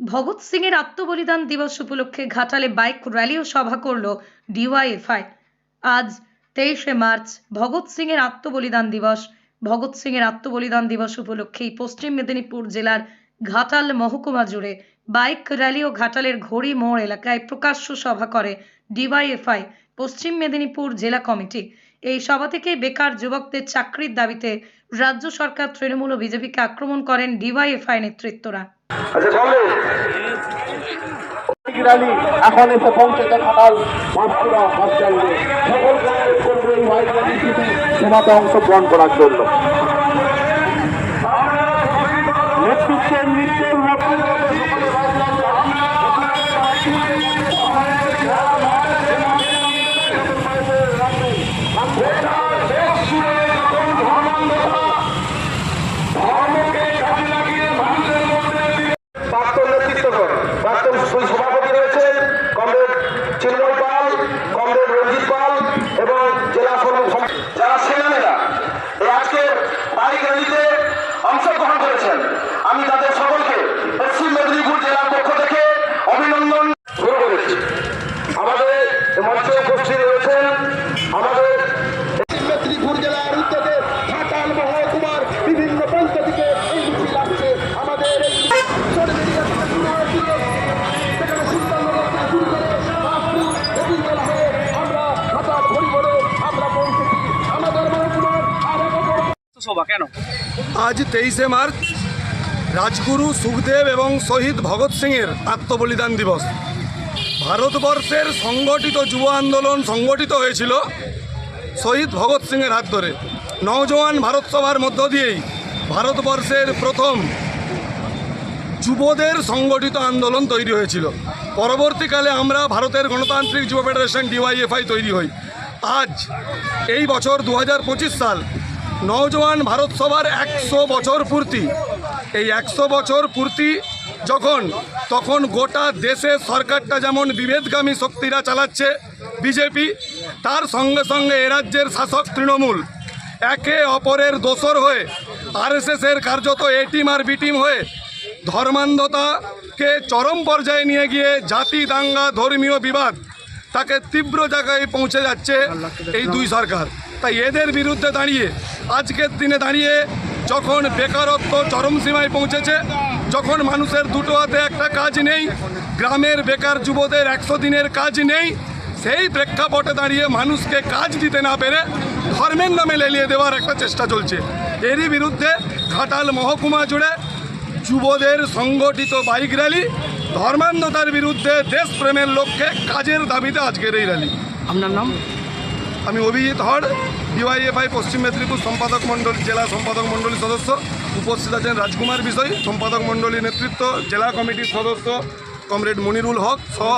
ভগৎ সিং এর আত্মবলিদান দিবস উপলক্ষে ঘাটালে বাইক র্যালি ও সভা করল ডিওয়াইএফআই। আজ তেইশে মার্চ, ভগৎ সিং এর আত্মবলিদান দিবস। ভগৎ সিং এর আত্মবলিদান দিবস উপলক্ষেই পশ্চিম মেদিনীপুর জেলার ঘাটাল মহকুমা জুড়ে বাইক র্যালি ও ঘাটালের ঘড়ি মোড় এলাকায় প্রকাশ্য সভা করে ডিওয়াইএফআই, পশ্চিম মেদিনীপুর জেলা কমিটি। এই সভা থেকে বেকার যুবকদের চাকরির দাবিতে রাজ্য সরকার, তৃণমূল ও বিজেপিকে আক্রমণ করেন ডিওয়াইএফআই নেতৃত্বরা। আচ্ছা র্যালি এখন এসে পৌঁছেছে র্যালিটিতে সীমাতে অংশগ্রহণ করার জন্য। নেতৃত্বের নির্দেশ বড় সভা কেন? আজ তেইশে মার্চ, রাজগুরু সুখদেব এবং শহীদ ভগৎ সিংয়ের আত্মবলিদান দিবস। ভারতবর্ষের সংগঠিত যুব আন্দোলন সংগঠিত হয়েছিল শহীদ ভগৎ সিংয়ের হাত ধরে। নওজওয়ান ভারত সভার মধ্য দিয়েই ভারতবর্ষের প্রথম যুবদের সংগঠিত আন্দোলন তৈরি হয়েছিল। পরবর্তীকালে আমরা ভারতের গণতান্ত্রিক যুব ফেডারেশন, ডিওয়াইএফআই তৈরি হই। আজ এই বছর দু হাজার পঁচিশ সাল নওজওয়ান ভারত সভার একশো বছর পূর্তি। এই একশো বছর পূর্তি যখন, তখন গোটা দেশে সরকারটা যেমন বিভেদগামী শক্তিরা চালাচ্ছে বিজেপি, তার সঙ্গে সঙ্গে এ রাজ্যের শাসক তৃণমূল, একে অপরের দোসর হয়ে, আরএসএসের কার্যত এ টিম আর বিটিম হয়ে, ধর্মান্ধতাকে চরম পর্যায়ে নিয়ে গিয়ে জাতি দাঙ্গা, ধর্মীয় বিবাদ তাকে তীব্র জায়গায় পৌঁছে যাচ্ছে এই দুই সরকার। তাই এদের বিরুদ্ধে দাঁড়িয়ে আজকের দিনে দাঁড়িয়ে যখন বেকারত্ব চরম সীমায় পৌঁছেছে, যখন মানুষের দুটো হাতে একটা কাজ নেই, গ্রামের বেকার যুবদের একশো দিনের কাজ নেই, সেই প্রেক্ষাপটে দাঁড়িয়ে মানুষকে কাজ দিতে না পেরে ধর্মের নামে লেলিয়ে দেওয়ার একটা চেষ্টা চলছে। এরই বিরুদ্ধে ঘাটাল মহকুমা জুড়ে যুবদের সংগঠিত বাইক র্যালি, ধর্মান্ধতার বিরুদ্ধে দেশপ্রেমের লক্ষ্যে কাজের দাবিতে আজকের এই র্যালি। আপনার নাম? আমি অভিজিৎ হর ডিওয়াইএফআই পশ্চিম মেদিনীপুর সম্পাদক মণ্ডল, জেলা সম্পাদক মণ্ডলীর সদস্য। উপস্থিত আছেন রাজকুমার বিষয় সম্পাদক মণ্ডলীর নেতৃত্ব, জেলা কমিটির সদস্য, কমরেড মনিরুল হক সহ